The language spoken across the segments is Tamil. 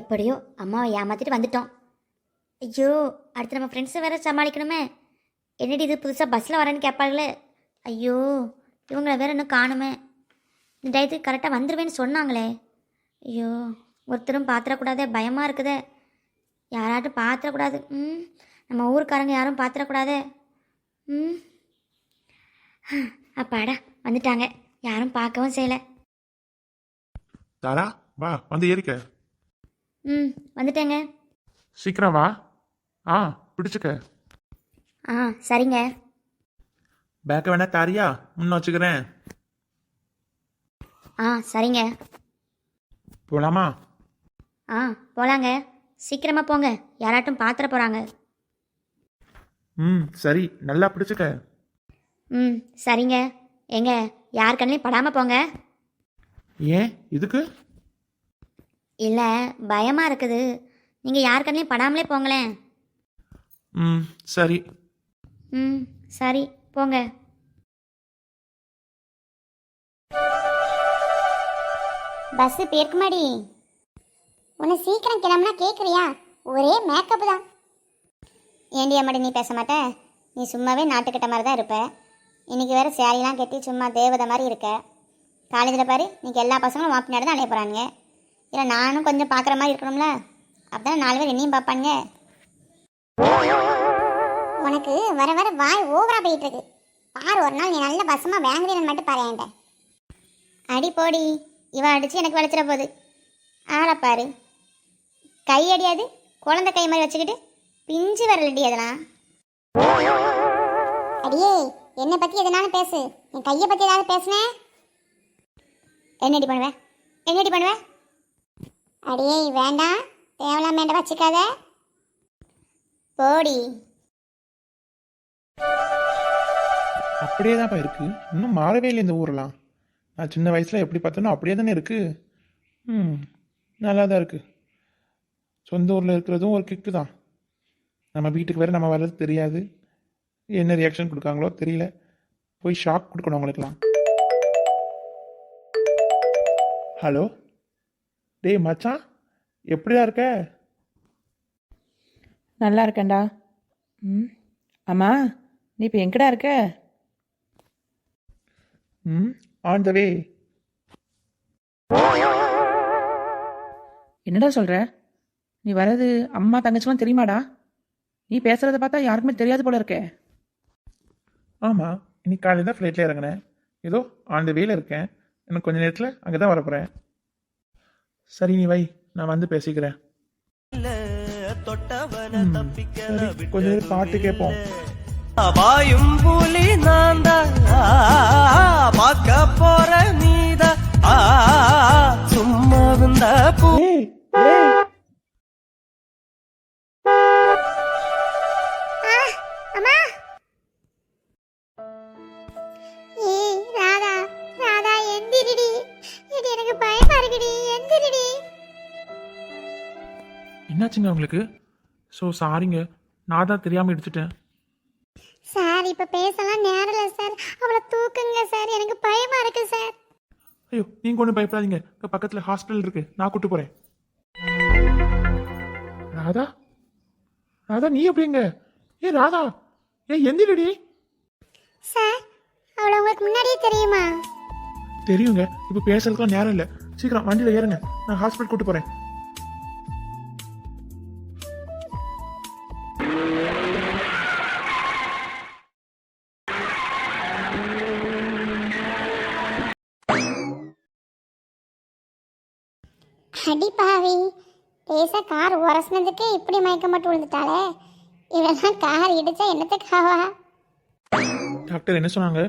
எப்படியோ அம்மாவை ஏமாத்திட்டு வந்துட்டோம். ஐயோ அடுத்து நம்ம ஃப்ரெண்ட்ஸை வேற சமாளிக்கணுமே. என்னடி இது புதுசாக பஸ்ஸில் வரேன்னு கேட்பாங்களே ஐயோ இவங்கள வேற இன்னும் காணுமே. இந்த டயத்துக்கு கரெக்டாக வந்துடுவேன்னு சொன்னாங்களே. ஐயோ ஒருத்தரும் பார்த்துடக்கூடாதே பயமாக இருக்குதே. யாராட்டும் பார்த்துடக்கூடாது ம் நம்ம ஊருக்காரங்க யாரும் பார்த்துடக்கூடாதே ம். அப்பாடா வந்துட்டாங்க. யாரும் பார்க்கவும் செய்யலை. தாரா வா வந்து ஏறிக்க. ம் வந்துட்டேங்க. சீக்கிரம் வா. ஆ பிடிச்சுக்க. ஆ சரிங்க. பேக்கை வேணா தாரியா முன்ன வச்சுக்கிறேன். ஆ சரிங்க. போலாமா? ஆ போலாங்க. சீக்கிரமா போங்க. யாராட்டும் பாத்திர போறாங்க. ம் சரி. நல்லா பிடிச்சுக்க. ம் சரிங்க. எங்க யார் கண்ணையும் படாம போங்க. ஏன்? இதுக்கு? இல்ல பயமா இருக்குது. நீங்க யார் கண்ணையும் படாமலே போங்களேன். ம் சரி. ம் சரி போங்க. பஸ் பேருக்குமாடி உன்னை சீக்கிரம் கிளம்புனா கேட்குறியா ஒரே மேக்கப் தான். ஏண்டி அம்மாடி நீ பேச மாட்ட? நீ சும்மாவே நாட்டுக்கிட்ட மாதிரி தான் இருப்ப. இன்னைக்கு வேற சேரீலாம் கட்டி சும்மா தேவதை மாதிரி இருக்க. காலேஜில் பாரு இன்னைக்கு எல்லா பசங்களும் உன் பின்னாடி தான் அலைய போகிறானுங்க இல்லை நானும் கொஞ்சம் பார்க்குற மாதிரி இருக்கணும்ல. அப்பதான் நாலு பேர் என்னையும் பார்ப்பானுங்க. உனக்கு வர வர வாய் ஓவரா போயிட்டு இருக்கு பாரு ஒரு நாள் நீ நல்ல பசமா வாங்குறீன்னு மட்டும் பாரு என்கிட்ட. அடி போடி இவன் அடிச்சு எனக்கு வளைச்சிட போகுது ஆளை பாரு. கை அடியாது குழந்தை கை மாதிரி வச்சுக்கிட்டு பிஞ்சு வரலடி அதெல்லாம். அடியே என்னை பத்தி எதனாலும் பேசு. என் கையை பத்தி ஏதாவது பேசுனேன் என்னடி பண்ணுவேன் என்னடி பண்ணுவேன் அடியே வேண்டாம். தேவலாம் வேண்டாம் வச்சுக்காத. போடி. அப்படியே தான்ப்பா இருக்கு. இன்னும் மாறவே இல்லை இந்த ஊரெல்லாம். நான் சின்ன வயசில் எப்படி பார்த்தனோ அப்படியே தானே இருக்கு. ம் நல்லா தான் இருக்கு. சொந்த ஊரில் இருக்கிறதும் ஒரு கிக்கு தான். நம்ம வீட்டுக்கு வேறு நம்ம வர்றது தெரியாது. என்ன ரியாக்ஷன் கொடுக்காங்களோ தெரியல. போய் ஷாக் கொடுக்கணும் அவங்களுக்குலாம் ஹலோ டேய் மச்சான் எப்படிடா இருக்க? நல்லா இருக்கேன்டா. ம் அம்மா நீ இப்போ எங்கடா இருக்க? ம் ஆன் த வே என்னடா சொல்கிற நீ வர்றது அம்மா தங்கச்சிலாம் தெரியுமாடா? நீ பேசுகிறத பார்த்தா யாருக்குமே தெரியாது போல இருக்கே. ஆமாம் இன்னைக்கு காலையில் தான் ஃப்ளைட்டில் இறங்கினேன். ஏதோ ஆன் த வேல இருக்கேன். இன்னும் கொஞ்ச நேரத்தில் அங்கே தான் வரப்போகிறேன் சரி நீ வை. நான் வந்து பேசிக்கிறேன். சரி. கொஞ்ச நேரம் பாட்டு கேட்போம். பாயும் புலி நான் தான் பார்க்க போற நீதான் என்னாச்சுங்க உங்களுக்கு? ஸோ சாரிங்க நான் தான் தெரியாமல் இடிச்சிட்டேன் சார் இப்ப பேசலாம் நேரம் இல்ல சார் அவளை தூக்குங்க சார் எனக்கு பயமா இருக்கு சார் ஐயோ நீங்கள் ஒன்றும் பயப்படாதீங்க. இங்கே பக்கத்தில் ஹாஸ்பிட்டல் இருக்கு. நான் கூட்டு போகிறேன் ராதா? ராதா நீ எப்படிங்க ஏ ராதா. ஏ எந்திரடி. சார் அவளை உங்களுக்கு முன்னாடியே தெரியுமா? தெரியுங்க. இப்போ பேசுறதுக்குலாம் நேரம் இல்லை. சீக்கிரம் வண்டியில் ஏறுங்க. நான் ஹாஸ்பிட்டல் கூட்டு போகிறேன் அடி பாவி லேசா கார் உரசினதுக்கே இப்படி மயக்கம் மட்டும் விழுந்துட்டாளே. இவெல்லாம் கார் இடிச்சா என்னத்துக்காவா டாக்டர் என்ன சொன்னாங்க?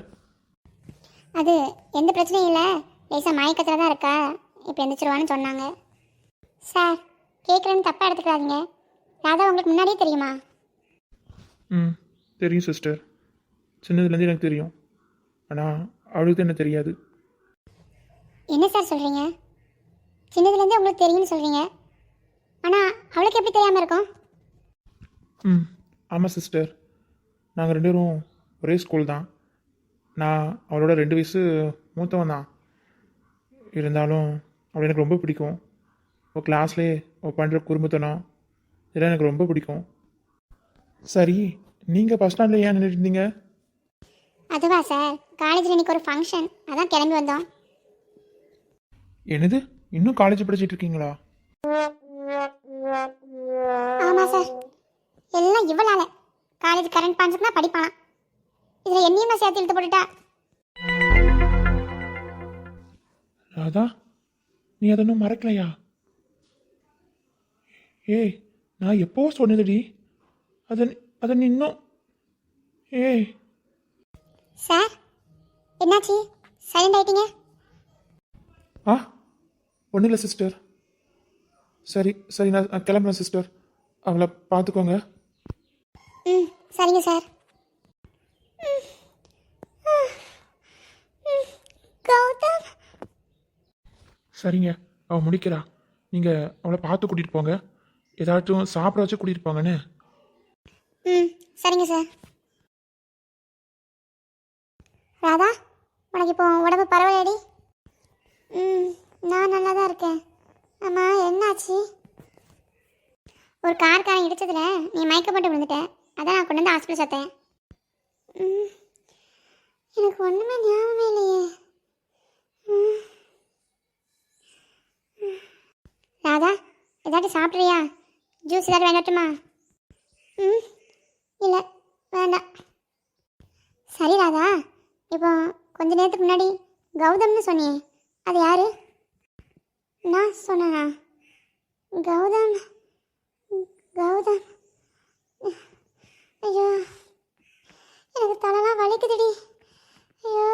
அது எந்த பிரச்சனையும் இல்லை. லேசா மயக்கத்தில் தான் இருக்கா. இப்போ எந்திரிச்சிருவான்னு சொன்னாங்க. சார் கேட்குறேன்னு தப்பாக எடுத்துக்காதீங்க. ராதா உங்களுக்கு முன்னாடியே தெரியுமா? ம் தெரியும் சிஸ்டர். சின்னதுலேருந்து எனக்கு தெரியும். ஆனால் அவளுக்கு என்ன தெரியாது. என்ன சார் சொல்கிறீங்க சின்னதுலேருந்தே உங்களுக்கு தெரியும்னு சொல்கிறீங்க. ஆனால் அவளுக்கு எப்படி தெரியாமல் இருக்கும்? ம் ஆமாம் சிஸ்டர் நாங்கள் ரெண்டு பேரும் ஒரே ஸ்கூல் தான். நான் அவளோட ரெண்டு வயசு மூத்தவன் தான். இருந்தாலும் அவளை எனக்கு ரொம்ப பிடிக்கும். அவள் கிளாஸ்லேயே அவள் பண்ணுற குறும்புத்தனம் இதெல்லாம் எனக்கு ரொம்ப பிடிக்கும். சரி நீங்கள் ஃபஸ்ட் நாளில் ஏன் நின்றுட்டு இருந்தீங்க? அதுவா சார் காலேஜில் இன்னைக்கு ஒரு ஃபங்க்ஷன் அதான் கிளம்பி வந்தோம். என்னது? இன்னும் காலேஜ் படிச்சிட்டு இருக்கீங்களா? ஆமாம் சார் எல்லாம் இவ்வளால காலேஜ் கரண்ட் பாஞ்சுக்குனா படிப்பானா இதில் என்னையுமா சேர்த்து இழுத்து போட்டுட்டா? ராதா நீ அதை இன்னும் மறக்கலையா? ஏய் நான் எப்போ சொன்னதுடி? அதை அதை இன்னும் ஏய் சார் என்னாச்சு? சைலண்ட் ஆயிட்டீங்க? ஆ? ஒன்றும் இல்லை சிஸ்டர் சரி சரி நான் கிளம்புறேன் சிஸ்டர் அவளை பார்த்துக்கோங்க. ம் சரிங்க சார். கௌதம்? சரிங்க அவள் முடிக்கிறா. நீங்கள் அவளை பார்த்து கூட்டிகிட்டு போங்க. ஏதாச்சும் சாப்பிட வச்சு கூட்டிகிட்டு போங்கன்னு. ம் சரிங்க சார் ராதா உனக்கு இப்போ உடம்பு பரவாயில்லடி? ம். நான் நல்லா தான் இருக்கேன். ஆமாம் என்னாச்சு? ஒரு கார்காரன் இடிச்சதுல நீ மயக்க போட்டு விழுந்துட்டேன் அதான் நான் கொண்டு வந்து ஹாஸ்பிட்டல் சேர்த்தேன். எனக்கு ஒன்றுமே ஞாபகமே இல்லையே. ராதா ஏதாட்டி சாப்பிட்றியா? ஜூஸ் ஏதாட்டி வேண்டாட்டுமா? ம். இல்லை வேண்டாம். சரி ராதா இப்போ கொஞ்ச நேரத்துக்கு முன்னாடி கௌதம்னு சொன்னியே. அது யாரு? நான் சொன்னேனா? கௌதம் கௌதம். ஐயோ எனக்கு தலைலாம் வலிக்குதுடி. ஐயோ.